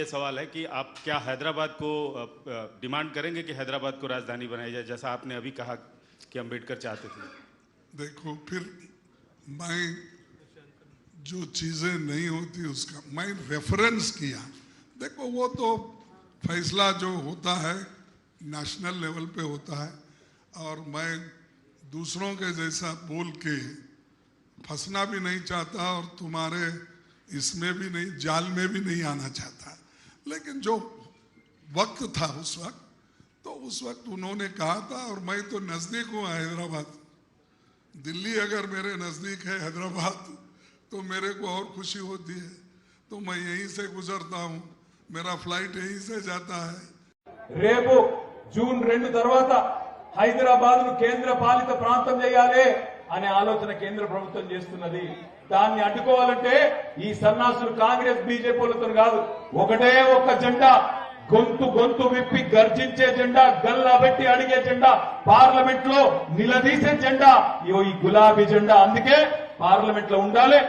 ये सवाल है कि आप क्या हैदराबाद को डिमांड करेंगे कि हैदराबाद को राजधानी बनाई जाए? जैसा आपने अभी कहा कि अंबेडकर चाहते थे। देखो, फिर मैं जो चीज़ें नहीं होती उसका, मैं रेफरेंस किया। देखो, वो तो फैसला जो होता है नेशनल लेवल पे होता है, और मैं दूसरों के जैसा बोल के फंसना भी नहीं चाहता और तुम्हारे इसमें भी नहीं, जाल में भी नहीं आना चाहता। लेकिन जो वक्त था उस वक्त तो उस वक्त उन्होंने कहा था और मैं तो नजदीक हूँ हैदराबाद दिल्ली अगर मेरे नजदीक है हैदराबाद तो मेरे को और खुशी होती है तो मैं यहीं से गुजरता हूँ मेरा फ्लाइट यहीं से जाता है రేపు జూన్ రెండు తర్వాత హైదరాబాద్ ను కేంద్ర పాలిత ప్రాంతం చేయాలి అనే ఆలోచన కేంద్ర ప్రభుత్వం చేస్తున్నది. దాన్ని అడ్డుకోవాలంటే ఈ సన్నాసులు కాంగ్రెస్ బీజేపీలతో కాదు. ఒకటే ఒక్క జెండా. గొంతు గొంతు విప్పి గర్జించే జెండా గల్లా పెట్టి అడిగే జెండా పార్లమెంట్లో నిలదీసే జెండా ఇగో ఈ గులాబీ జెండా. అందుకే పార్లమెంట్లో ఉండాలి